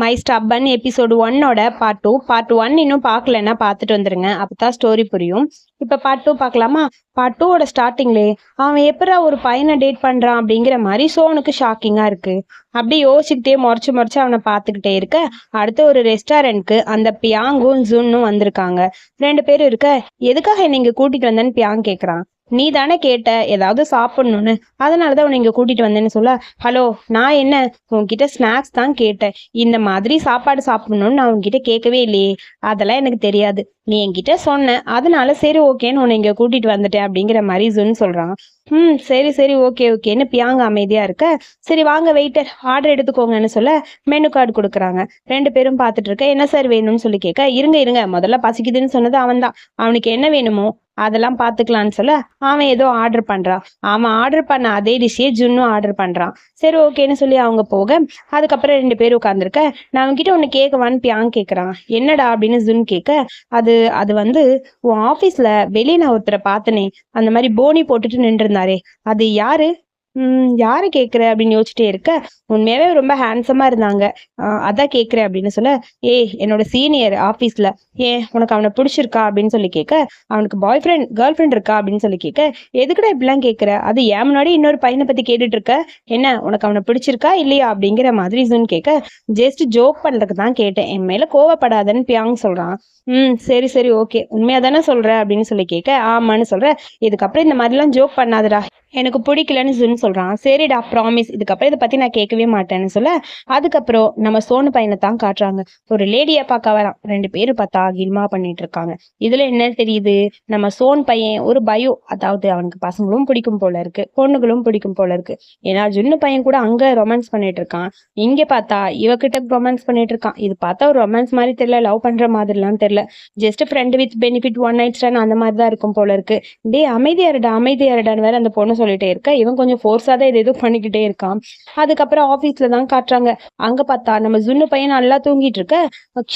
My ஸ்டப்பன் episode ஒன்னோட part two part one இன்னும் பார்க்கலன்னா பார்த்துட்டு வந்துருங்க. அப்பதான் ஸ்டோரி புரியும். இப்போ பார்ட் டூ பார்க்கலாமா? பார்ட் டூவோட ஸ்டார்டிங்லே அவன் எப்படா ஒரு பையனை டேட் பண்றான் அப்படிங்கிற மாதிரி சோனுக்கு ஷாக்கிங்கா இருக்கு. அப்படி யோசிச்சுக்கிட்டே முறைச்சு முறைச்சு அவனை பார்த்துக்கிட்டே இருக்க. அடுத்து ஒரு ரெஸ்டாரண்ட்க்கு அந்த பியாங்கும் ஜுன்னும் வந்திருக்காங்க. ரெண்டு பேரும் இருக்க எதுக்காக நீங்கள் கூட்டிகிட்டு கூட்டிட்டு வந்தேன்னு பியாங் கேட்குறான் நீ தானே கேட்ட ஏதாவது சாப்பிடணும்னு. அதனால தான் உன்னை இங்க கூட்டிட்டு வந்தேன்னு சொல்ல. ஹலோ நான் என்ன? உன்கிட்ட ஸ்நாக்ஸ் தான் கேட்டேன். இந்த மாதிரி சாப்பாடு சாப்பிடணும்னு நான் உன்கிட்ட கேட்கவே இல்லையே. அதெல்லாம் எனக்கு தெரியாது. நீ என்கிட்ட சொன்ன. அதனால சரி ஓகேன்னு உன்னை இங்க கூட்டிட்டு வந்துட்டேன் அப்படிங்கிற மாதிரி ஜுன் சொல்றான். ம் சரி சரி ஓகே ஓகேன்னு பியாங்க அமைதியா இருக்க. சரி வாங்க வெயிட்டர் ஆர்டர் எடுத்துக்கோங்கன்னு சொல்ல மெனு கார்டு கொடுக்குறாங்க. ரெண்டு பேரும் பார்த்துட்டு இருக்க. என்ன சார் வேணும்னு சொல்லி கேட்க இருங்க இருங்க. முதல்ல பசிக்குதுன்னு சொன்னது அவன் தான் அவனுக்கு என்ன வேணுமோ அதெல்லாம் பார்த்துக்கலான்னு சொல்ல அவன் ஏதோ ஆர்டர் பண்றான். அவன் ஆர்டர் பண்ண அதே டிஷ்ஷே ஜுன்னும் ஆர்டர் பண்றான். சரி ஓகேன்னு சொல்லி அவங்க போக அதுக்கப்புறம் ரெண்டு பேரும் உட்காந்துருக்க நான் அவன்கிட்ட ஒன்று கேட்கவான்னு பியாங் கேட்குறான் என்னடா அப்படின்னு ஜுன் கேட்க அது அது வந்து உன் ஆஃபீஸில் வெளியே நான் ஒருத்தரை பார்த்தனே அந்த மாதிரி போனி போட்டுட்டு நின்றுருந்தாரே அது யாரு? யாரை கேட்குற அப்படின்னு யோசிச்சுட்டே இருக்க? உண்மையாவே ரொம்ப ஹேண்ட்ஸமாக இருந்தாங்க. அதான் கேட்குறேன் அப்படின்னு சொல்ல ஏ என்னோட சீனியர் ஆஃபீஸில் ஏன் உனக்கு அவனை பிடிச்சிருக்கா? அப்படின்னு சொல்லி கேட்க அவனுக்கு பாய் ஃப்ரெண்ட் கேர்ள் ஃப்ரெண்ட் இருக்கா? அப்படின்னு சொல்லி கேட்க எதுக்குடா இப்படிலாம் கேட்குற அது ஏன் முன்னாடி இன்னொரு பையனை பற்றி கேட்டுட்டு இருக்க என்ன உனக்கு அவனை பிடிச்சிருக்கா இல்லையா? அப்படிங்கிற மாதிரி ஜூன் கேட்க ஜஸ்ட் ஜோக் பண்ணுறதுக்கு தான் கேட்டேன். என் மேலே கோவப்படாதன்னு பியாங் சொல்கிறான் ம் சரி சரி ஓகே. உண்மையாக தானே சொல்கிற அப்படின்னு சொல்லி கேட்க ஆமான்னு சொல்கிற இதுக்கப்புறம் இந்த மாதிரிலாம் ஜோக் பண்ணாதடா. எனக்கு பிடிக்கலன்னு ஜுன் சொல்கிறான் சரிடா ப்ராமிஸ் இதுக்கப்புறம் இதை பற்றி நான் கேட்கவே மாட்டேன்னு சொல்ல அதுக்கப்புறம் நம்ம சோனு பையனை தான் காட்டுறாங்க. ஒரு லேடியை பார்க்க வரான் ரெண்டு பேரும் பார்த்தா கில்மா பண்ணிட்டு இருக்காங்க. இதுல என்ன தெரியுது? நம்ம சோன் பையன் ஒரு பயோ அதாவது அவனுக்கு பசங்களும் பிடிக்கும் போல இருக்கு பொண்ணுகளும் பிடிக்கும் போல இருக்கு. ஏன்னா ஜுன்னு பையன் கூட அங்க ரொமான்ஸ் பண்ணிட்டு இருக்கான். இங்க பார்த்தா இவகிட்ட ரொமான்ஸ் பண்ணிட்டு இருக்கான். இது பார்த்தா ஒரு ரொமான்ஸ் மாதிரி தெரியல லவ் பண்ற மாதிரிலாம் தெரியல. Just friend with benefit one night stand அந்த மாதிரி தான் இருக்கும் போல இருக்கு. டே அமைதியாருடா அமைதியாருடான்னு வேற அந்த பொண்ணு சொல்லிட்டே இருக்க. இவன் கொஞ்சம் ஃபோர்ஸா தான் இது எதுவும் பண்ணிக்கிட்டே இருக்கான். அதுக்கப்புறம் ஆஃபீஸில் தான் காட்டுறாங்க. அங்க பார்த்தா நம்ம ஜுன்னு பையன் நல்லா தூங்கிட்டு இருக்க.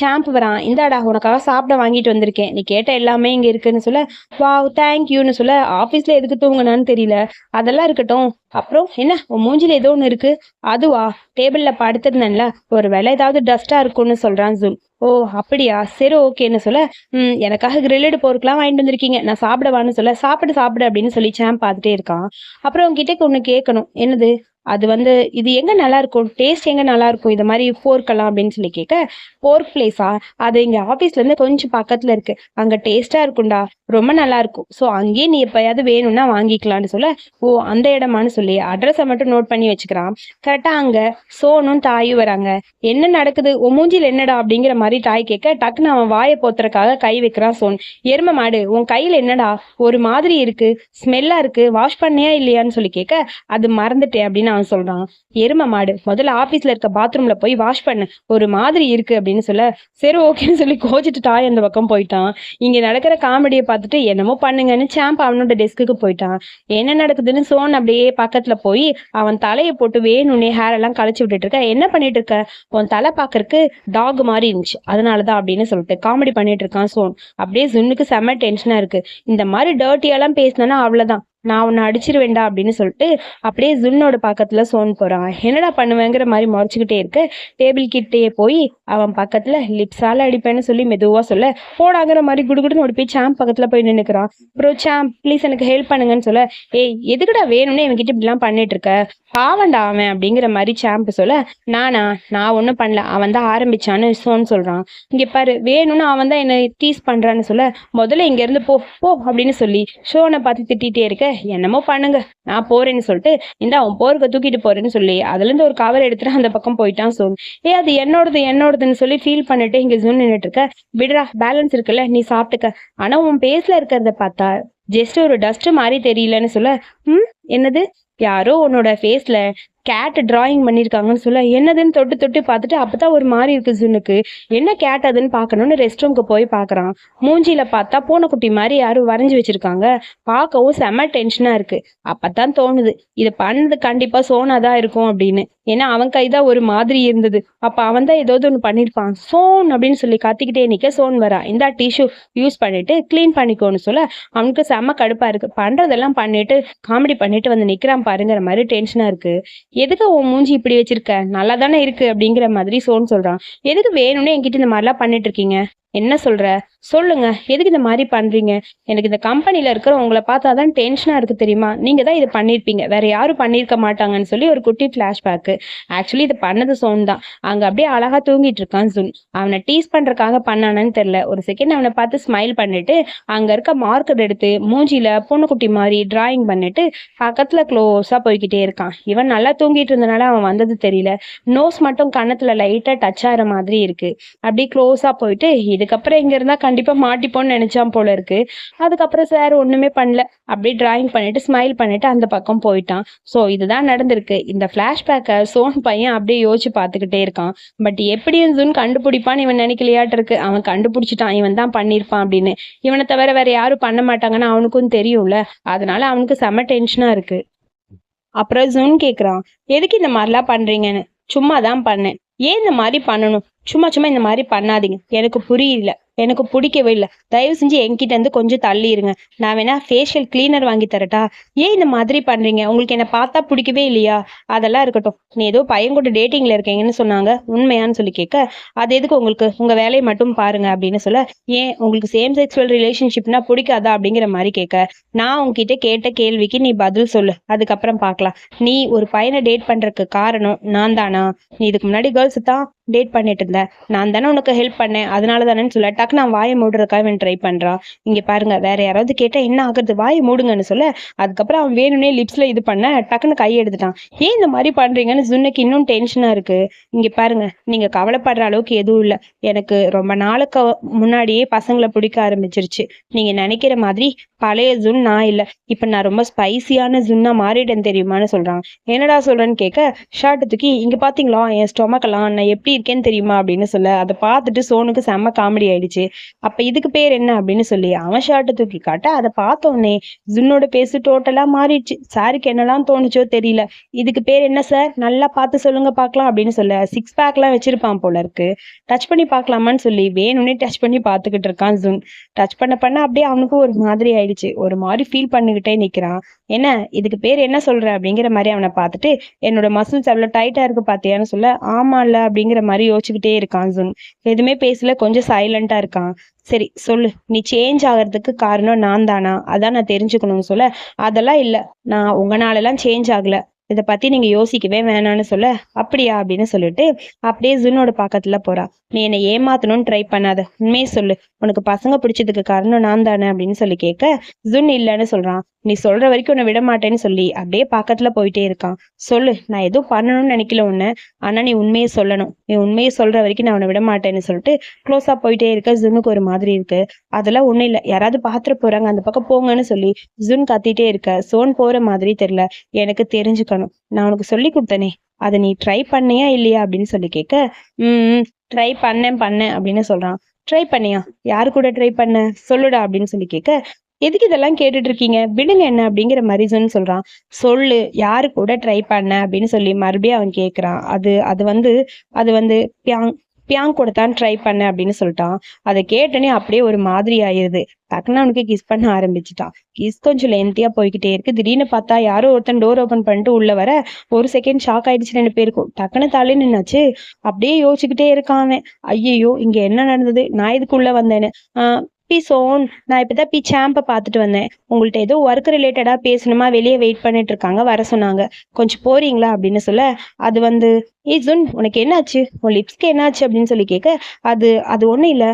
ஷாம்பு வரான். இந்தாடா உனக்காக சாப்பிட வாங்கிட்டு வந்திருக்கேன். நீ கேட்ட எல்லாமே இங்க இருக்குன்னு சொல்ல வா தேங்க்யூன்னு சொல்ல ஆஃபீஸில் எதுக்கு தூங்கினான்னு தெரியல. அதெல்லாம் இருக்கட்டும். அப்புறம் என்ன? உன் மூஞ்சில ஏதோ ஒன்று இருக்கு. அதுவா? டேபிள்ல படுத்திருந்தேன்ல. ஒரு வேலை ஏதாவது டஸ்ட்டாக இருக்கும்னு சொல்றான் ஜூன். ஓ அப்படியா? சரி ஓகேன்னு சொல்ல ம் எனக்காக கிரில்லடு போருக்குலாம் வாங்கிட்டு வந்திருக்கீங்க. நான் சாப்பிடவான்னு சொல்ல சாப்பிட சாப்பிட அப்படின்னு சொல்லி சாம் பார்த்துட்டே இருக்கான். அப்புறம் உங்ககிட்ட ஒன்று கேட்கணும். என்னது? அது வந்து இது எங்க நல்லா இருக்கும் டேஸ்ட் எங்க நல்லா இருக்கும் இது மாதிரி போர்க்கலாம் அப்படின்னு சொல்லி கேட்க போர்க் பிளேஸா அது எங்க ஆபீஸ்ல இருந்து கொஞ்சம் பக்கத்துல இருக்கு. அங்க டேஸ்டா இருக்கும்டா. ரொம்ப நல்லா இருக்கும் ஸோ அங்கேயே நீ எப்பயாவது வேணும்னா வாங்கிக்கலாம்னு சொல்ல ஓ அந்த இடமான்னு சொல்லி அட்ரஸை மட்டும் நோட் பண்ணி வச்சுக்கிறான். கரெக்டா அங்க சோனும் தாயும் வராங்க. என்ன நடக்குது? உன் மூஞ்சில என்னடா? அப்படிங்கிற மாதிரி தாய் கேட்க டக்குன்னு அவன் வாயை போத்துறதுக்காக கை வைக்கிறான் சோன். எரும மாடு உன் கையில என்னடா? ஒரு மாதிரி இருக்கு. ஸ்மெல்லா இருக்கு. வாஷ் பண்ணியா இல்லையான்னு சொல்லி கேட்க அது மறந்துட்டேன் அப்படின்னு அவன் சொல்றான் எரும மாடு முதல்ல ஆபீஸ்ல இருக்க பாத்ரூம்ல போய் வாஷ் பண்ணு. ஒரு மாதிரி இருக்கு அப்படின்னு சொல்ல சரி ஓகேன்னு சொல்லி கோச்சிட்டு தாய் அந்த பக்கம் போயிட்டான். இங்க நடக்கிற காமெடியை பார்த்துட்டு என்னமோ பண்ணுங்கன்னு சாம்ப் அவனோட டெஸ்க்குக்கு போயிட்டான். என்ன நடக்குதுன்னு சோன் அப்படியே பக்கத்துல போய் அவன் தலையை போட்டு வேணும்னே ஹேர் எல்லாம் கழிச்சு விட்டுட்டு இருக்க. என்ன பண்ணிட்டு இருக்க? உன் தலை பாக்குறதுக்கு டாக் மாதிரி இருந்துச்சு. அதனாலதான் அப்படின்னு சொல்லிட்டு காமெடி பண்ணிட்டு இருக்கான் சோன். அப்படியே ஜுன்னுக்கு செம்ம டென்ஷனா இருக்கு. இந்த மாதிரி டர்ட்டியெல்லாம் பேசினா அவ்வளவுதான். நான் உன்னை அடிச்சிருவேண்டா அப்படின்னு சொல்லிட்டு அப்படியே ஜுன்னோட பக்கத்துல சோன் போறான். என்னடா பண்ணுவேங்கிற மாதிரி முறைச்சுக்கிட்டே இருக்கு. டேபிள் கிட்டேயே போய் அவன் பக்கத்துல லிப்ஸால அடிப்பேன்னு சொல்லி மெதுவா சொல்ல போடாங்கிற மாதிரி குடுகுடுன்னு ஓடி போய் சாம் பக்கத்துல போய் நின்னுக்கிறான். அப்புறம் சாம் ப்ளீஸ் எனக்கு ஹெல்ப் பண்ணுங்கன்னு சொல்ல. ஏய் எதுக்குடா வேணும்னு இவன்கிட்ட இப்படிலாம் பண்ணிட்டு இருக்க? பாவண்டா அவன் அப்படிங்கிற மாதிரி சாம்ப் சொல்ல நானா நான் ஒன்றும் பண்ணல. அவன் தான் ஆரம்பிச்சான்னு சோன் சொல்றான். இங்க பாரு வேணும்னு அவன் தான் என்னை டீஸ் பண்றான்னு சொல்ல முதல்ல இங்க இருந்து போ போ அப்படின்னு சொல்லி ஷோனை பார்த்து திட்டிகிட்டே இருக்க என்னமோ பண்ணுங்க. நான் போறேன்னு சொல்லிட்டு இந்த அவன் போருக்கு தூக்கிட்டு போறேன்னு சொல்லி அதுல இருந்து ஒரு கவர் எடுத்துட்டு அந்த பக்கம் போயிட்டான் சோன். ஏ அது என்னோடது என்னோடதுன்னு சொல்லி ஃபீல் பண்ணிட்டு இங்க ஜூன் நின்னுட்டு இருக்க. விடுறா பேலன்ஸ் இருக்குல்ல நீ சாப்பிட்டுக்க. ஆனா உன் பேஸ்ல இருக்கிறத பார்த்தா ஜஸ்ட் ஒரு டஸ்ட் மாதிரி தெரியலன்னு சொல்ல ம் என்னது? யாரோ உன்னோட ஃபேஸ்ல கேட் டிராயிங் பண்ணியிருக்காங்கன்னு சொல்ல என்னதுன்னு தொட்டு தொட்டு பார்த்துட்டு அப்பதான் ஒரு மாதிரி இருக்கு ஜுனுக்கு. என்ன கேட் அதுன்னு பார்க்கணும்னு ரெஸ்ட் ரூம்க்கு போய் பார்க்குறான். மூஞ்சில பார்த்தா பூனைக்குட்டி மாதிரி யாரும் வரைஞ்சி வச்சிருக்காங்க. பார்க்கவும் செம டென்ஷனா இருக்கு. அப்பதான் தோணுது இதை பண்ணது கண்டிப்பா சோனா தான் இருக்கும் அப்படின்னு. ஏன்னா அவன் கைதான் ஒரு மாதிரி இருந்தது. அப்ப அவன் தான் ஏதாவது ஒன்று பண்ணியிருப்பான் சோன் அப்படின்னு சொல்லி கத்திக்கிட்டே நிக்க சோன் வரா. இந்த டிஷ்யூ யூஸ் பண்ணிட்டு க்ளீன் பண்ணிக்கோன்னு சொல்ல அவனுக்கு செம்ம கடுப்பா இருக்கு. பண்றதெல்லாம் பண்ணிட்டு காமெடி பண்ணிட்டு வந்து நிக்கிறான் பாருங்கிற மாதிரி டென்ஷனா இருக்கு. எதுக்கு உன் மூஞ்சி இப்படி வச்சிருக்க? நல்லா தானே இருக்கு அப்படிங்கிற மாதிரி சோன் சொல்றான். எதுக்கு வேணும்னே என்கிட்ட இந்த மாதிரிலாம் பண்ணிட்டு இருக்கீங்க? என்ன சொல்ற? சொல்லுங்க. எதுக்கு இந்த மாதிரி பண்றீங்க? எனக்கு இந்த கம்பெனியில் இருக்கிற உங்களை பார்த்தா தான் டென்ஷனா இருக்கு தெரியுமா? நீங்க தான் இது பண்ணிருப்பீங்க. வேற யாரும் பண்ணியிருக்க மாட்டாங்கன்னு சொல்லி ஒரு குட்டி ஃபிளாஷ்பேக் ஆக்சுவலி இது பண்ணது சோன் தான். அங்க அப்படியே அழகா தூங்கிட்டு இருக்கான் சுன். அவனை டீஸ் பண்றதுக்காக பண்ணானன்னு தெரியல. ஒரு செகண்ட் அவனை பார்த்து ஸ்மைல் பண்ணிட்டு அங்க இருக்க மார்க்கர் எடுத்து மூஞ்சில பொண்ணுக்குட்டி மாதிரி டிராயிங் பண்ணிட்டு பக்கத்துல க்ளோஸா போய்கிட்டே இருக்கான். இவன் நல்லா தூங்கிட்டு இருந்தனால அவன் வந்தது தெரியல. நோஸ் மட்டும் கன்னத்துல லைட்டா டச் ஆகிற மாதிரி இருக்கு. அப்படியே க்ளோஸா போயிட்டு இதுக்கப்புறம் இங்கே இருந்தால் கண்டிப்பா மாட்டிப்போன்னு நினைச்சான் போல இருக்கு. அதுக்கப்புறம் சார் ஒண்ணுமே பண்ணல. அப்படியே டிராயிங் பண்ணிட்டு ஸ்மைல் பண்ணிட்டு அந்த பக்கம் போயிட்டான். ஸோ இதுதான் நடந்திருக்கு. இந்த ஃப்ளாஷ்பேக்கை சோன் பையன் அப்படியே யோசிச்சு பார்த்துக்கிட்டே இருக்கான். பட் எப்படி ஜூன் கண்டுபிடிப்பான்னு இவன் நினைக்கலையாட்டு இருக்கு. அவன் கண்டுபிடிச்சிட்டான். இவன் தான் பண்ணியிருப்பான் அப்படின்னு. இவனை தவிர வேற யாரும் பண்ண மாட்டாங்கன்னு அவனுக்கும் தெரியும்ல. அதனால அவனுக்கு செம டென்ஷனா இருக்கு. அப்புறம் ஜூன் கேக்குறான் எதுக்கு இந்த மாதிரிலாம் பண்றீங்கன்னு? சும்மா தான் பண்ணேன். ஏன் இந்த மாதிரி பண்ணணும்? சும்மா சும்மா இந்த மாதிரி பண்ணாதீங்க. எனக்கு புரியல. எனக்கு பிடிக்கவே இல்லை. தயவு செஞ்சு என்கிட்ட இருந்து கொஞ்சம் தள்ளி இருங்க நான் வேணா ஃபேஷியல் கிளீனர் வாங்கி தரட்டா? ஏன் இந்த மாதிரி பண்றீங்க? உங்களுக்கு என்ன பார்த்தா பிடிக்கவே இல்லையா? அதெல்லாம் இருக்கட்டும். நீ ஏதோ பையன் கூட டேட்டிங்ல இருக்கீங்கன்னு சொன்னாங்க. உண்மையான்னு சொல்லி கேட்க அது எதுக்கு உங்களுக்கு? உங்க வேலையை மட்டும் பாருங்க அப்படின்னு சொல்ல ஏன் உங்களுக்கு சேம் செக்ஸுவல் ரிலேஷன்ஷிப்னா பிடிக்காதா? அப்படிங்கிற மாதிரி கேட்க நான் உங்ககிட்ட கேட்ட கேள்விக்கு நீ பதில் சொல்லு. அதுக்கப்புறம் பார்க்கலாம். நீ ஒரு பையனை டேட் பண்றதுக்கு காரணம் நான் தானா? நீ இதுக்கு முன்னாடி கேர்ள்ஸ் தான். டேட் பண்ணிட்டு இருந்தேன். நான் தானே உனக்கு ஹெல்ப் பண்ணேன். அதனால தானேன்னு சொல்ல. டக்கு நான் வாயை மூடுறதுக்காக அவன் ட்ரை பண்றான். இங்க பாருங்க வேற யாராவது கேட்டா என்ன ஆகுறது? வாயை மூடுங்கன்னு சொல்ல. அதுக்கப்புறம் அவன் வேணும்னே லிப்ஸ்ல இது பண்ண டக்குன்னு கை எடுத்துட்டான். ஏன் இந்த மாதிரி பண்றீங்கன்னு ஜுன்னுக்கு இன்னும் டென்ஷனா இருக்கு. இங்க பாருங்க நீங்க கவலைப்படுற அளவுக்கு எதுவும் இல்ல. எனக்கு ரொம்ப நாளுக்கு முன்னாடியே பசங்களை பிடிக்க ஆரம்பிச்சிருச்சு. நீங்க நினைக்கிற மாதிரி பழைய ஜுன் நான் இல்லை. இப்ப நான் ரொம்ப ஸ்பைசியான ஜுன்னா மாறிட்டேன் தெரியுமான்னு சொல்கிறான் என்னடா சொல்றேன்னு கேட்க ஷார்ட்டு தூக்கி இங்க பார்த்தீங்களா என் ஸ்டொமக்கெல்லாம் நான் எப்படி இருக்கேன்னு தெரியுமா அப்படின்னு சொல்ல. அதை பார்த்துட்டு சோனுக்கு செம்ம காமெடி ஆயிடுச்சு. அப்ப இதுக்கு பேர் என்ன அப்படின்னு சொல்லி அவன் ஷர்ட்டை தூக்கி காட்ட அதை பார்த்தோன்னே ஜுன்னோட பேசு டோட்டலா மாறிடுச்சு. சாருக்கு என்னெல்லாம் தோணுச்சோ தெரியல. இதுக்கு பேர் என்ன சார் நல்லா பார்த்து சொல்லுங்க பார்க்கலாம் அப்படின்னு சொல்ல. சிக்ஸ் பேக்லாம் வச்சிருப்பான் போல இருக்கு. டச் பண்ணி பார்க்கலாமான்னு சொல்லி வேணும்னே டச் பண்ணி பார்த்துக்கிட்டு இருக்கான் ஜுன். டச் பண்ண பண்ண அப்படியே அவனுக்கு ஒரு மாதிரி ஆயிடுச்சு. ஒரு மாதிரி ஃபீல் பண்ணிக்கிட்டே நிக்கிறான். என்ன? இதுக்கு பேர் என்ன சொல்ற? அப்படிங்கிற மாதிரி அவனை பார்த்துட்டு என்னோட மசில்ஸ் அவ்வளவு டைட்டா இருக்கு பாத்தியான்னு சொல்ல ஆமா இல்ல அப்படிங்கிற மாதிரி யோசிச்சுக்கிட்டே இருக்கான் ஜுன். எதுவுமே பேசல கொஞ்சம் சைலண்டா இருக்கான். சரி சொல்லு. நீ சேஞ்ச் ஆகிறதுக்கு காரணம் நான் தானா அதான் நான் தெரிஞ்சுக்கணும்னு சொல்ல. அதெல்லாம் இல்ல. நான் உங்களாலெல்லாம் சேஞ்ச் ஆகல. இதை பத்தி நீங்க யோசிக்கவே வேணாம்னு சொல்ல. அப்படியா? அப்படின்னு சொல்லிட்டு அப்படியே ஜுன்னோட பக்கத்துல போறா. நீ என்னை ஏமாத்தணும்னு ட்ரை பண்ணாத. உண்மையே சொல்லு. உனக்கு பசங்க பிடிச்சதுக்கு காரணம் நான் தானே அப்படின்னு சொல்லி கேட்க ஜுன் இல்லைன்னு சொல்றான். நீ சொல்ற வரைக்கும் உன்னை விட மாட்டேன்னு சொல்லி அப்படியே பக்கத்துல போயிட்டே இருக்கான். சொல்லு நான் எதுவும் பண்ணணும்னு நினைக்கல உன்னை. ஆனா நீ உண்மையை சொல்லணும். நீ உண்மையை சொல்ற வரைக்கும் நான் உன்னை விட மாட்டேன்னு சொல்லிட்டு க்ளோஸா போயிட்டே இருக்க. ஜுனுக்கு ஒரு மாதிரி இருக்கு. அதெல்லாம் ஒண்ணும் இல்லை. யாராவது பாத்துட்டு போறாங்க அந்த பக்கம் போங்கன்னு சொல்லி ஜுன் கத்திட்டே இருக்க. சோன் போற மாதிரி தெரியல. எனக்கு தெரிஞ்சுக்கணும். நான் உனக்கு சொல்லி கொடுத்தனே. அதை நீ ட்ரை பண்ணியா இல்லையா அப்படின்னு சொல்லி கேட்க ம் ட்ரை பண்ணேன் பண்ணேன் அப்படின்னு சொல்றான். ட்ரை பண்ணியா? யாரு கூட ட்ரை பண்ண? சொல்லுடா அப்படின்னு சொல்லி கேட்க எதுக்கு இதெல்லாம் கேட்டுட்டு இருக்கீங்க விடுங்க என்ன அப்படிங்கிற மாதிரி சொல்றான். சொல்லு யாரு கூட ட்ரை பண்ண அப்படின்னு சொல்லி மறுபடியும் அவன் கேக்குறான். அது அது வந்து அது வந்து பியாங் பியாங் கூட தான் ட்ரை பண்ண அப்படின்னு சொல்லிட்டான். அதை கேட்டனே அப்படியே ஒரு மாதிரி ஆயிருது. டக்குன்னு அவனுக்கு கிஸ் பண்ண ஆரம்பிச்சுட்டான். கிஸ் கொஞ்சம் லென்த்தியா போய்கிட்டே இருக்கு. திடீர்னு பார்த்தா யாரோ ஒருத்தன் டோர் ஓபன் பண்ணிட்டு உள்ள வர ஒரு செகண்ட் ஷாக் ஆயிடுச்சு ரெண்டு பேருக்கும். டக்குன்னு தலை நின்னாச்சு. அப்படியே யோசிச்சுக்கிட்டே இருக்கான் அவன். ஐயையோ இங்க என்ன நடந்தது? நான் இதுக்குள்ள வந்தேன்னு? ஆஹ் பி சோன் நான் இப்பதான் பி சாம்பை பார்த்துட்டு வந்தேன். உங்கள்கிட்ட ஏதோ ஒர்க் ரிலேட்டடா பேசணுமா? வெளியே வெயிட் பண்ணிட்டு இருக்காங்க. வர சொன்னாங்க. கொஞ்சம் போறீங்களா? அப்படின்னு சொல்ல அது வந்து ஏ ஜுன் உனக்கு என்னாச்சு? உன் லிப்ஸ்க்கு என்னாச்சு? அப்படின்னு சொல்லி கேட்க அது அது ஒண்ணும் இல்ல.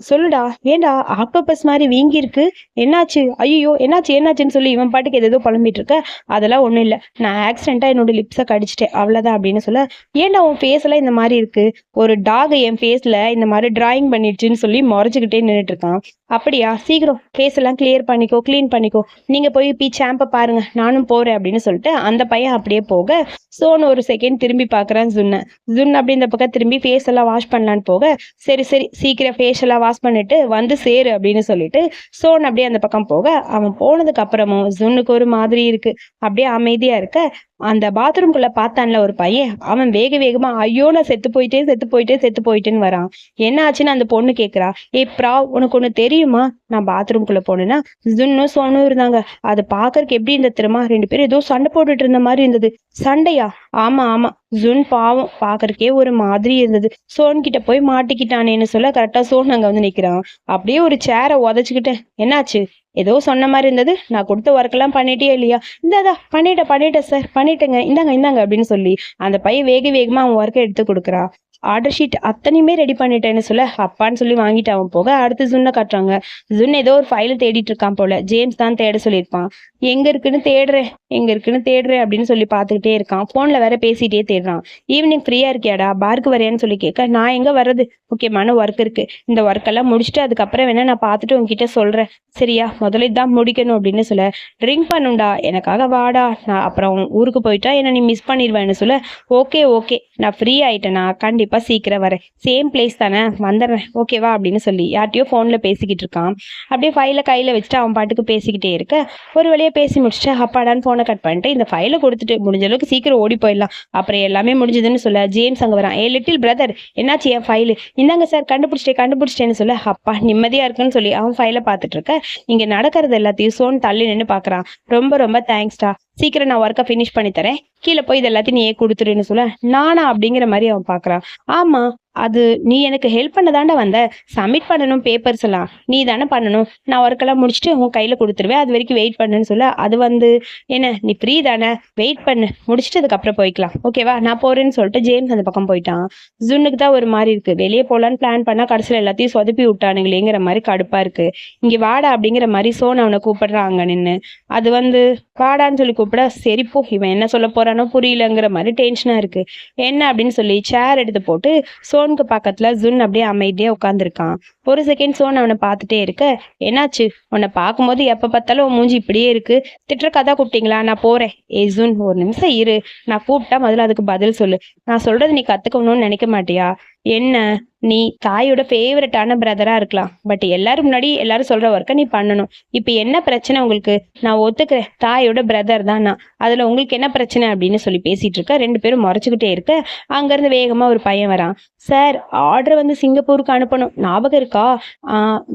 சொல்லுடா ஏன்டா ஆக்டோபஸ் மாதிரி வீங்கி இருக்கு என்னாச்சு? ஐயோ என்னாச்சு என்னாச்சுன்னு சொல்லி இவன் பாட்டுக்கு எதோ புலம்பிட்டு இருக்க அதெல்லாம் ஒண்ணும் இல்ல. நான் ஆக்சிடென்ட்டா என்னோட லிப்ஸை கடிச்சிட்டேன். அவ்வளவுதான் அப்படின்னு சொல்ல ஏன்டா உன் ஃபேஸ் எல்லாம் இந்த மாதிரி இருக்கு? ஒரு டாக் என் ஃபேஸ்ல இந்த மாதிரி டிராயிங் பண்ணிடுச்சுன்னு சொல்லி முறைச்சிக்கிட்டே நின்றுட்டு இருக்கான். அப்படியா? சீக்கிரம் ஃபேஸ் எல்லாம் கிளியர் பண்ணிக்கோ க்ளீன் பண்ணிக்கோ. நீங்க போய் பி சாம்பை பாருங்க. நானும் போறேன் அப்படின்னு சொல்லிட்டு அந்த பையன் அப்படியே போக சோன் ஒரு செகண்ட் திரும்பி பார்க்கறான் ஜுன்ன ஜுன் அப்படி இந்த பக்கம் திரும்பி ஃபேஸ் எல்லாம் வாஷ் பண்ணலான்னு போக சரி சரி சீக்கிரம் ஃபேஸ் எல்லாம் பாஸ் பண்ணிட்டு வந்து சேரு அப்படின்னு சொல்லிட்டு சோன் அப்படியே அந்த பக்கம் போக அவன் போனதுக்கு அப்புறமும் ஜுன்னுக்கு ஒரு மாதிரி இருக்கு. அப்படியே அமைதியா இருக்க அந்த பாத்ரூம்குள்ள பார்த்தான்ல ஒரு பையன். அவன் வேக வேகமா ஐயோ நான் செத்து போயிட்டேன் செத்து போயிட்டேன் செத்து போயிட்டேன்னு வரான். என்ன ஆச்சுன்னு அந்த பொண்ணு கேக்குறா. ஏ ப்ரா உனக்கு ஒண்ணு தெரியுமா? நான் பாத்ரூம்குள்ள போனேன்னா ஜுன்னும் சோனும் இருந்தாங்க. அது பாக்குறதுக்கு எப்படி இருந்தது தெரியுமா? ரெண்டு பேரும் ஏதோ சண்டை போட்டுட்டு இருந்த மாதிரி இருந்தது. சண்டையா? ஆமா ஆமா. ஜுன் பாவம் பாக்குறக்கே ஒரு மாதிரி இருந்தது. சோன் கிட்ட போய் மாட்டிக்கிட்டானேன்னு சொல்ல கரெக்டா சோன் அங்க வந்து நிக்கிறான். அப்படியே ஒரு சேரை உதச்சுக்கிட்டேன். என்னாச்சு? ஏதோ சொன்ன மாதிரி இருந்தது. நான் கொடுத்த ஒர்க் எல்லாம் பண்ணிட்டே இல்லையா? இந்தாதா பண்ணிட்டேன் பண்ணிட்டேன் சார் பண்ணிட்டேங்க. இந்தாங்க இந்தாங்க அப்படின்னு சொல்லி அந்த பையன் வேக வேகமா அவன் ஒர்க்கை எடுத்து கொடுக்குறா ஆர்டர் ஷீட் அத்தனையுமே ரெடி பண்ணிட்டேன்னு சொல்ல அப்பான்னு சொல்லி வாங்கிட்டு அவன் போக அடுத்து ஜுன்னை காட்டுறாங்க. ஜுன் ஏதோ ஒரு ஃபைலை தேடிட்டு இருக்கான் போல. ஜேம்ஸ் தான் தேட சொல்லியிருப்பான். எங்க இருக்குன்னு தேடுறேன் எங்க இருக்குன்னு தேடுறேன் அப்படின்னு சொல்லி பார்த்துக்கிட்டே இருக்கான். ஃபோன்ல வேற பேசிட்டே தேடுறான். ஈவினிங் ஃப்ரீயா இருக்கியாடா? பார்க்கு வரையான்னு சொல்லி கேட்க நான் எங்க வர்றது? முக்கியமான ஒர்க் இருக்கு. இந்த ஒர்க் எல்லாம் முடிச்சுட்டு அதுக்கப்புறம் வேணா நான் பார்த்துட்டு உங்ககிட்ட சொல்றேன். சரியா? முதல்ல இதான் முடிக்கணும் அப்படின்னு சொல்ல ட்ரிங்க் பண்ணுண்டா எனக்காக வாடா. நான் அப்புறம் ஊருக்கு போயிட்டா என்ன நீ மிஸ் பண்ணிடுவேன்னு சொல்ல ஓகே ஓகே நான் ஃப்ரீ ஆயிட்டேனா? கண்டிப்பா சீக்கிரம் வரேன் சேம் பிளேஸ் தானே? வந்துடுறேன். ஓகேவா அப்படின்னு சொல்லி யார்ட்டையோ ஃபோனில் பேசிக்கிட்டு இருக்கான். அப்படியே ஃபைலை கையில் வச்சுட்டு அவன் பாட்டுக்கு பேசிக்கிட்டே இருக்க. ஒரு வழியாக பேசி முடிச்சுட்டு அப்பாடான்னு ஃபோனை கட் பண்ணிட்டு இந்த ஃபைலை கொடுத்துட்டு முடிஞ்ச அளவுக்கு சீக்கிரம் ஓடி போயிடலாம். அப்புறம் எல்லாமே முடிஞ்சதுன்னு சொல்ல ஜேம்ஸ் அங்கே வரான். ஏ லிட்டில் பிரதர் என்னாச்சு என் ஃபைலு இந்தாங்க சார் கண்டுபிடிச்சிட்டே கண்டுபிடிச்சிட்டேன்னு சொல்ல அப்பா நிம்மதியாக இருக்குன்னு சொல்லி அவன் ஃபைலை பார்த்துட்டு இருக்க. இங்கே நடக்கிறது எல்லாத்தையும் சோன் தள்ளி நின்று பார்க்குறான் ரொம்ப ரொம்ப தேங்க்ஸ்டா சீக்கிரம் நான் ஒர்க்கை ஃபினிஷ் பண்ணி தரேன். கீழே போய் இது எல்லாத்தையும் நீயே கொடுத்துருன்னு சொல்ல நானா அப்படிங்கிற மாதிரி அவன் பார்க்குறான். ஆமா அது நீ எனக்கு ஹெல்ப் பண்ண தாண்டா வந்த. சப்மிட் பண்ணணும் பேப்பர்ஸ் எல்லாம். நீ தானே பண்ணணும். நான் ஒர்க்கெல்லாம் முடிச்சுட்டு உன் கையில் கொடுத்துருவேன். அது வரைக்கும் வெயிட் பண்ணுன்னு சொல்ல. அது வந்து என்ன நீ ஃப்ரீ தானே? வெயிட் பண்ணு. முடிச்சுட்டு அதுக்கப்புறம் போய்க்கலாம். ஓகேவா நான் போறேன்னு சொல்லிட்டு ஜேம்ஸ் அந்த பக்கம் போயிட்டான். ஜுன்னுக்கு தான் ஒரு மாதிரி இருக்கு. வெளியே போகலான்னு பிளான் பண்ணா கடைசியில் எல்லாத்தையும் சொதப்பி விட்டானுங்களேங்கிற மாதிரி கடுப்பா இருக்கு. இங்க வாடா அப்படிங்கிற மாதிரி சோன் அவனை கூப்பிடுறாங்க நின்று அது வந்து வாடான்னு சொல்லி கூப்பிட. சரி போ. இவன் என்ன சொல்ல போறானோ புரியலங்கிற மாதிரி டென்ஷனா இருக்கு. என்ன அப்படின்னு சொல்லி சேர் எடுத்து போட்டு சோனுக்கு பக்கத்துல ஜுன் அப்படியே அமைதியா உட்காந்துருக்கான் ஒரு செகண்ட் சோன் அவனை பார்த்துட்டே இருக்க என்னாச்சு? உன்னை பார்க்கும்போது எப்ப பார்த்தாலும் உன் மூஞ்சி இப்படியே இருக்கு. திட்டுற கதா கூப்பிட்டீங்களா? நான் போறேன். ஏ ஜுன் ஒரு நிமிஷம் இரு. நான் கூப்பிட்டா முதல்ல அதுக்கு பதில் சொல்லு. நான் சொல்றது நீ கத்துக்கணும்னு நினைக்க மாட்டியா? என்ன? நீ தாயோட ஃபேவரட்டான பிரதரா இருக்கலாம். பட் எல்லாரும் முன்னாடி எல்லாரும் சொல்ற ஒர்க்கை நீ பண்ணணும். இப்போ என்ன பிரச்சனை உங்களுக்கு? நான் ஒத்துக்கிறேன். தாயோட பிரதர் தான் நான். அதுல உங்களுக்கு என்ன பிரச்சனை அப்படின்னு சொல்லி பேசிட்டு இருக்க. ரெண்டு பேரும் முறைச்சுக்கிட்டே இருக்க. அங்கேருந்து வேகமா ஒரு பையன் வரான். சார் ஆர்டர் வந்து சிங்கப்பூருக்கு அனுப்பணும். ஞாபகம் இருக்கா?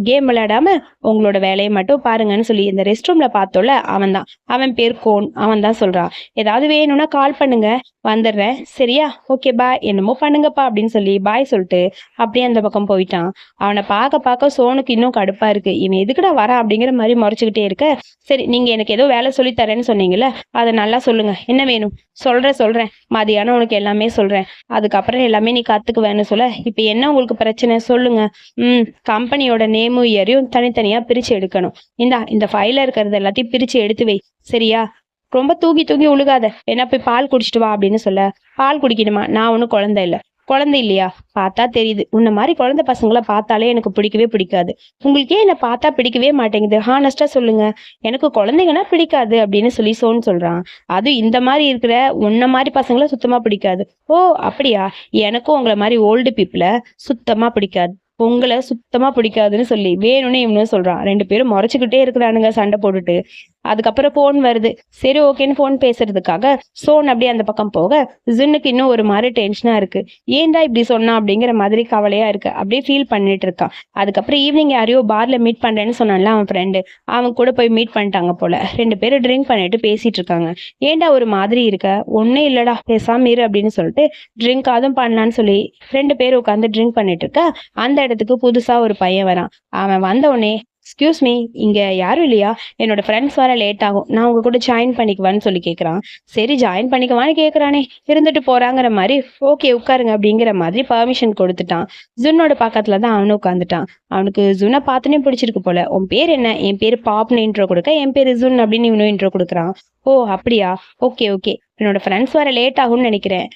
கேம் விளையாடாம உங்களோட வேலையை மட்டும் பாருங்கன்னு சொல்லி இந்த ரெஸ்ட் ரூம்ல பார்த்தோம்ல அவன் தான். அவன் பேர் கோன். அவன் தான் சொல்றான் ஏதாவது வேணும்னா கால் பண்ணுங்க. வந்துடுறேன். சரியா? ஓகே பாய் என்னமோ பண்ணுங்கப்பா அப்படின்னு சொல்லி பாய் சொல்லிட்டு அப்படியே அந்த பக்கம் போயிட்டான். அவனை பார்க்க பார்க்க சோனுக்கு இன்னும் கடுப்பா இருக்கு. இவன் எதுக்குடா வரா அப்படிங்கிற மாதிரி முறைச்சுக்கிட்டே இருக்க. சரி நீங்க எனக்கு ஏதோ வேலை சொல்லி தரேன்னு சொன்னீங்கல்ல அதை நல்லா சொல்லுங்க. என்ன வேணும்? சொல்றேன் சொல்றேன். மதியானம் உனக்கு எல்லாமே சொல்றேன். அதுக்கப்புறம் எல்லாமே நீ கத்துக்குவேன்னு சொல்ல. இப்ப என்ன உங்களுக்கு பிரச்சனை? சொல்லுங்க. ம் கம்பெனியோட நேமும் இயரையும் தனித்தனியா பிரிச்சு எடுக்கணும். இந்தா இந்த ஃபைல இருக்கிறது எல்லாத்தையும் பிரிச்சு எடுத்து வை. சரியா? ரொம்ப தூக்கி தூக்கி உழுகாத. என்ன போய் பால் குடிச்சிட்டு வா அப்படின்னு சொல்ல. பால் குடிக்கணுமா? நான் ஒன்றும் குழந்தை இல்லை. குழந்தை இல்லையா? பார்த்தா தெரியுது. உன்ன மாதிரி குழந்தை பசங்களை பார்த்தாலே எனக்கு பிடிக்கவே பிடிக்காது. உங்களுக்கே என்னை பார்த்தா பிடிக்கவே மாட்டேங்குது. ஹானஸ்டா சொல்லுங்க. எனக்கு குழந்தைங்கன்னா பிடிக்காது அப்படின்னு சொல்லி சோன்னு சொல்றான். அது இந்த மாதிரி இருக்கிற உன்ன மாதிரி பசங்களை சுத்தமா பிடிக்காது. ஓ அப்படியா? எனக்கும் உங்களை மாதிரி ஓல்டு பீப்புளை சுத்தமா பிடிக்காது. உங்களை சுத்தமா பிடிக்காதுன்னு சொல்லி வேணும்னு இவனும் சொல்றான். ரெண்டு பேரும் முறைச்சுக்கிட்டே இருக்கிறானுங்க சண்டை போட்டுட்டு. அதுக்கப்புறம் ஃபோன் வருது. சரி ஓகேன்னு ஃபோன் பேசுறதுக்காக சோன் அப்படியே அந்த பக்கம் போக ஜின்னுக்கு இன்னும் ஒரு மாதிரி டென்ஷனா இருக்கு. ஏன்டா இப்படி சொன்னா அப்படிங்கிற மாதிரி கவலையா இருக்கு. அப்படியே ஃபீல் பண்ணிட்டு இருக்கான். அதுக்கப்புறம் ஈவினிங் யாரையோ பார்ல மீட் பண்றேன்னு சொன்னான்ல அவன் ஃப்ரெண்டு அவன் கூட போய் மீட் பண்ணிட்டாங்க போல. ரெண்டு பேரும் ட்ரிங்க் பண்ணிட்டு பேசிட்டு இருக்காங்க. ஏன்டா ஒரு மாதிரி இருக்க? ஒன்னே இல்லடா. பேசாம இரு அப்படின்னு சொல்லிட்டு ட்ரிங்க் அதுவும் பண்ணலான்னு சொல்லி ரெண்டு பேரும் உட்காந்து ட்ரிங்க் பண்ணிட்டு இருக்க. அந்த இடத்துக்கு புதுசா ஒரு பையன் வரான். அவன் வந்த உடனே எக்ஸ்கியூஸ் மீ இங்கே யாரும் இல்லையா? என்னோட ஃப்ரெண்ட்ஸ் வர லேட் ஆகும். நான் உங்க கூட ஜாயின் பண்ணிக்குவான்னு சொல்லி கேட்குறான் சரி ஜாயின் பண்ணிக்குவான்னு கேட்குறானே இருந்துட்டு போறாங்கிற மாதிரி ஓகே உட்காருங்க அப்படிங்கிற மாதிரி பர்மிஷன் கொடுத்துட்டான். ஜுன்னோட பக்கத்துல தான் அவனும் உட்காந்துட்டான் அவனுக்கு ஜுனை பார்த்துனே பிடிச்சிருக்கு போல. உன் பேர் என்ன? என் பேர் பாப்னு இன்ட்ரோ கொடுக்க என் பேர் ஜுன் அப்படின்னு இவனும் இன்ட்ரோ கொடுக்குறான். ஓ அப்படியா? ஓகே ஓகே என்னோட ஃப்ரெண்ட்ஸ் வர லேட் ஆகும்னு நினைக்கிறேன்.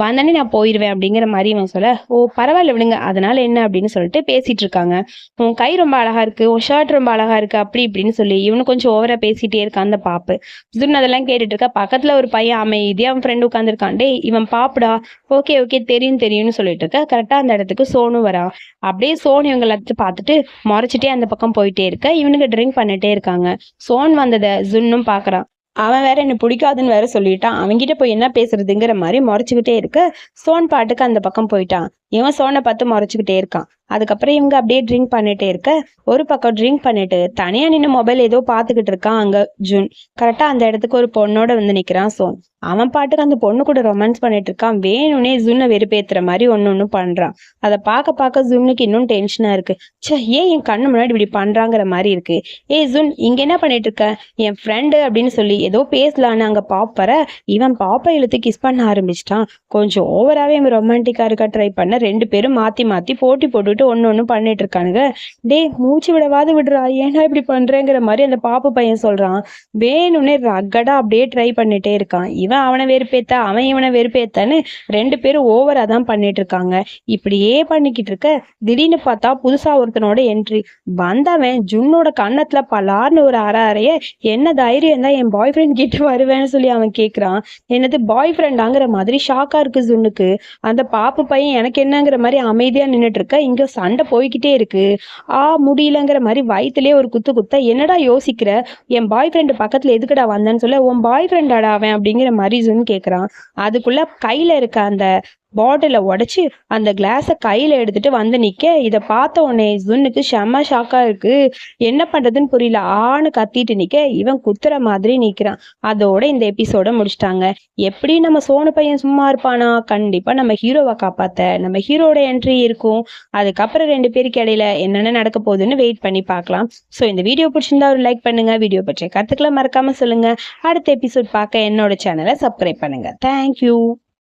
வந்தானே நான் போயிடுவேன் அப்படிங்கிற மாதிரி இவன் சொல்ல ஓ பரவாயில்ல விடுங்க அதனால என்ன? அப்படின்னு சொல்லிட்டு பேசிட்டு இருக்காங்க. உன் கை ரொம்ப அழகா இருக்கு உன் ஷர்ட் ரொம்ப அழகா இருக்கு அப்படி இப்படின்னு சொல்லி இவனு கொஞ்சம் ஓவரா பேசிட்டே இருக்கான் அந்த பாப்பு. ஜுன் அதெல்லாம் கேட்டுட்டு இருக்கா பக்கத்துல ஒரு பையன் அமைதியா அவன் ஃப்ரெண்டு உட்காந்துருக்கான் இவன் பாப்புடா. ஓகே ஓகே தெரியும் தெரியும்னு சொல்லிட்டு இருக்க. கரெக்டா அந்த இடத்துக்கு சோனு வரான் அப்படியே சோனு இவங்க எல்லாத்தையும் பார்த்துட்டு முறைச்சிட்டே அந்த பக்கம் போயிட்டே இருக்க. இவனுக்கு ட்ரிங்க் பண்ணிட்டே இருக்காங்க. சோன் வந்ததை ஜுன்னும் பாக்குறான் அவன் வேற என்னை பிடிக்காதுன்னு வேற சொல்லிட்டான். அவன்கிட்ட போய் என்ன பேசுறதுங்கிற மாதிரி முறைச்சிக்கிட்டே இருக்க. சோன் பாட்டுக்கு அந்த பக்கம் போயிட்டான். இவன் சோனை பார்த்து முறைச்சிக்கிட்டே இருக்கான். அதுக்கப்புறம் இவங்க அப்படியே ட்ரிங்க் பண்ணிட்டே இருக்க ஒரு பக்கம் ட்ரிங்க் பண்ணிட்டு தனியா நின்று மொபைல் ஏதோ பார்த்துக்கிட்டு இருக்கான் அங்க ஜூன். கரெக்டா அந்த இடத்துக்கு ஒரு பொண்ணோட வந்து நிக்கிறான் சோன். அவன் பாட்டுக்கு அந்த பொண்ணு கூட ரொமான்ஸ் பண்ணிட்டு இருக்கான். வேணும்னே ஜூனை வெறுப்பேத்துற மாதிரி ஒன்னு ஒன்று பண்றான். அதை பார்க்க பார்க்க ஜூனுக்கு இன்னும் டென்ஷனா இருக்கு. சே ஏன் என் கண்ணு முன்னாடி இப்படி பண்றாங்கிற மாதிரி இருக்கு. ஏய் ஜூன் இங்க என்ன பண்ணிட்டு இருக்க? என் ஃப்ரெண்டு அப்படின்னு சொல்லி ஏதோ பேசலான்னு அங்க பாப்பற இவன் பாப்பா இழுத்து கிஸ் பண்ண ஆரம்பிச்சிட்டான். கொஞ்சம் ஓவராகவே இவன் ரொமான்டிக்கா இருக்க ட்ரை பண்ண ரெண்டு பேரும் மாத்தி மாத்தி போட்டி போட்டுட்டு ஒன்று ஒன்று பண்ணிட்டு இருக்கானுங்க. டேய் மூச்சு விடவாது விடுறா ஏன்னா இப்படி பண்றேங்கிற மாதிரி அந்த பாப்பு பையன் சொல்றான். வேணும்னே ரகடா அப்படியே ட்ரை பண்ணிட்டே இருக்கான். இவன் அவனை வெறுப்பேத்த அவன் இவனை வெறுப்பேத்தன்னு ரெண்டு பேரும் ஓவரா தான் பண்ணிட்டு இருக்காங்க. இப்படியே பண்ணிக்கிட்டு இருக்க திடீர்னு பார்த்தா புதுசா ஒருத்தனோட என்ட்ரி வந்தவன் ஜுன்னோட கன்னத்துல பலார்னு ஒரு அரை அறைய என்ன தைரியம் தான் என் பாய் ஃப்ரெண்ட் கிட்ட வருவேன்னு சொல்லி அவன் கேக்குறான். என்னது பாய் ஃப்ரெண்டாங்கிற மாதிரி ஷாக்கா இருக்கு ஜுன்னுக்கு. அந்த பாப்பு பையன் எனக்கு என்னங்கிற மாதிரி அமைதியா நின்னுட்டு இருக்க இங்க சண்டை போய்கிட்டே இருக்கு. ஆ முடியலங்கிற மாதிரி வயித்துலயே ஒரு குத்து குத்த என்னடா யோசிக்கிற? என் பாய் ஃப்ரெண்டு பக்கத்துல எதுக்குடா வந்தேன்னு சொல்ல. உன் பாய் ஃப்ரெண்டாடா அவன்? அப்படிங்கிற மாதிரி ஜுன் கேக்குறான். அதுக்குள்ள கையில இருக்க அந்த பாட்டிலை உடச்சி அந்த கிளாஸை கையில் எடுத்துட்டு வந்து நிற்க இதை பார்த்த உடனே ஜுன்னுக்கு செம்ம ஷாக்கா இருக்கு. என்ன பண்றதுன்னு புரியல. ஆன்னு கத்திட்டு நிற்க இவன் குத்துற மாதிரி நிற்கிறான் அதோட இந்த எபிசோட முடிச்சிட்டாங்க. எப்படி நம்ம சோனு பையன் சும்மா இருப்பானா? கண்டிப்பாக நம்ம ஹீரோவை காப்பாத்த. நம்ம ஹீரோட என்ட்ரி இருக்கும். அதுக்கப்புறம் ரெண்டு பேருக்கு இடையில என்னென்ன நடக்க போகுதுன்னு வெயிட் பண்ணி பார்க்கலாம். ஸோ இந்த வீடியோ பிடிச்சிருந்தா ஒரு லைக் பண்ணுங்க. வீடியோ பற்றிய கருத்துக்களை மறக்காமல் சொல்லுங்கள் அடுத்த எபிசோட் பார்க்க என்னோட சேனலை சப்ஸ்கிரைப் பண்ணுங்க. தேங்க்யூ